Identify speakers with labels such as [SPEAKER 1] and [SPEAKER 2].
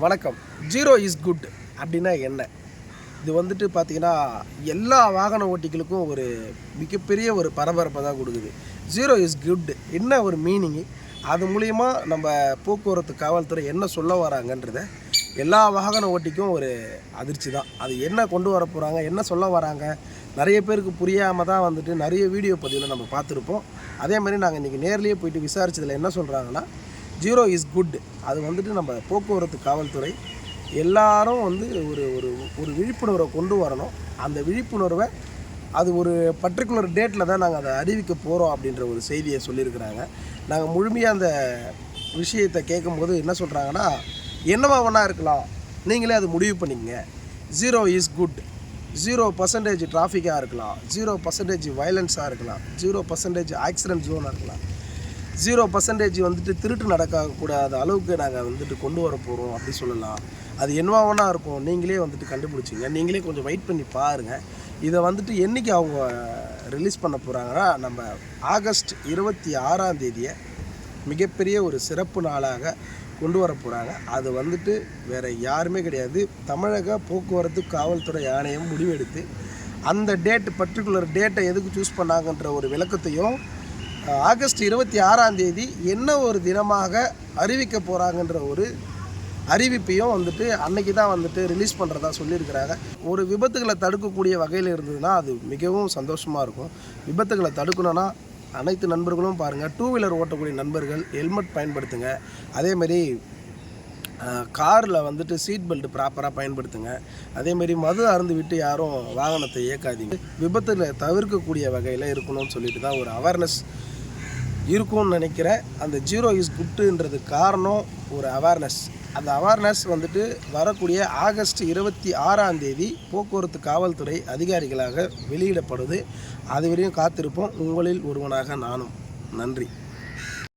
[SPEAKER 1] வணக்கம். Zero is good அப்படின்னா என்ன? இது வந்துட்டு பார்த்தீங்கன்னா எல்லா வாகன ஓட்டிகளுக்கும் ஒரு மிகப்பெரிய ஒரு பரபரப்பை தான் கொடுக்குது. ஜீரோ இஸ் குட் என்ன ஒரு மீனிங்கு அது மூலிமா நம்ம போக்குவரத்து காவல்துறை என்ன சொல்ல வராங்கன்றத எல்லா வாகன ஓட்டிக்கும் ஒரு அதிர்ச்சி தான். அது என்ன கொண்டு வர போகிறாங்க என்ன சொல்ல வராங்க நிறைய பேருக்கு புரியாமல் தான் வந்துட்டு நிறைய வீடியோ பதிவில் நம்ம பார்த்துருப்போம். அதே மாதிரி நாங்கள் இன்றைக்கி நேர்லேயே போயிட்டு விசாரிச்சதில் என்ன சொல்கிறாங்கன்னா ஜீரோ இஸ் குட் அது வந்துட்டு நம்ம போக்குவரத்து காவல்துறை எல்லாரும் வந்து ஒரு ஒரு ஒரு விழிப்புணர்வை கொண்டு வரணும். அந்த விழிப்புணர்வை அது ஒரு பர்டிகுலர் டேட்டில் தான் நாங்கள் அதை அறிவிக்க போகிறோம் அப்படின்ற ஒரு செய்தியை சொல்லியிருக்கிறாங்க. நாங்கள் முழுமையாக அந்த விஷயத்தை கேட்கும்போது என்ன சொல்கிறாங்கன்னா என்னவா வேணா இருக்கலாம். நீங்களே அது முடிவு பண்ணிக்கங்க. Zero is good zero percentage டிராஃபிக்காக இருக்கலாம். ஜீரோ பர்சன்டேஜ் வயலன்ஸாக இருக்கலாம். ஜீரோ பர்சன்டேஜ் ஆக்சிடென்ட் ஜோனாக இருக்கலாம். ஜீரோ பர்சன்டேஜ் வந்துட்டு திருட்டு நடக்கக்கூடாத அளவுக்கு நாங்கள் வந்துட்டு கொண்டு வர போகிறோம் அப்படி சொல்லலாம். அது என்னவா இருக்கும் நீங்களே வந்துட்டு கண்டுபிடிச்சிங்க நீங்களே கொஞ்சம் வெயிட் பண்ணி பாருங்கள் இதை வந்துட்டு என்றைக்கு அவங்க ரிலீஸ் பண்ண போகிறாங்கன்னா நம்ம ஆகஸ்ட் இருபத்தி ஆறாம் தேதியை மிகப்பெரிய ஒரு சிறப்பு நாளாக கொண்டு வர போகிறாங்க அது வந்துட்டு வேறு யாருமே கிடையாது. தமிழக போக்குவரத்து காவல்துறை ஆணையம் முடிவெடுத்து அந்த டேட் பர்டிகுலர் டேட்டை எதுக்கு சூஸ் பண்ணாங்கன்ற ஒரு விளக்கத்தையும் ஆகஸ்ட் இருபத்தி ஆறாம் தேதி என்ன ஒரு தினமாக அறிவிக்க போகிறாங்கன்ற ஒரு அறிவிப்பையும் வந்துட்டு அன்னைக்கு தான் வந்துட்டு ரிலீஸ் பண்ணுறதா சொல்லியிருக்கிறாங்க. ஒரு விபத்துகளை தடுக்கக்கூடிய வகையில் இருந்ததுன்னா அது மிகவும் சந்தோஷமாக இருக்கும். விபத்துகளை தடுக்கணும்னா அனைத்து நண்பர்களும் பாருங்கள் டூ வீலர் ஓட்டக்கூடிய நண்பர்கள் ஹெல்மெட் பயன்படுத்துங்க. அதேமாரி காரில் வந்துட்டு சீட் பெல்ட் ப்ராப்பராக பயன்படுத்துங்க. அதேமாரி மது அருந்து விட்டு யாரும் வாகனத்தை இயக்காதீங்க. விபத்தில் தவிர்க்கக்கூடிய வகையில் இருக்கணும்னு சொல்லிட்டு தான் ஒரு அவேர்னஸ் இருக்கும்னு நினைக்கிறேன் அந்த ஜீரோ இஸ் குட்டுன்றது காரணம் ஒரு அவேர்னஸ் அந்த அவேர்னஸ் வந்துட்டு வரக்கூடிய ஆகஸ்ட் இருபத்தி ஆறாம் தேதி போக்குவரத்து காவல்துறை அதிகாரிகளாக வெளியிடப்படுது. அது வரையும் காத்திருப்போம். உங்களில் ஒருவனாக நானும். நன்றி.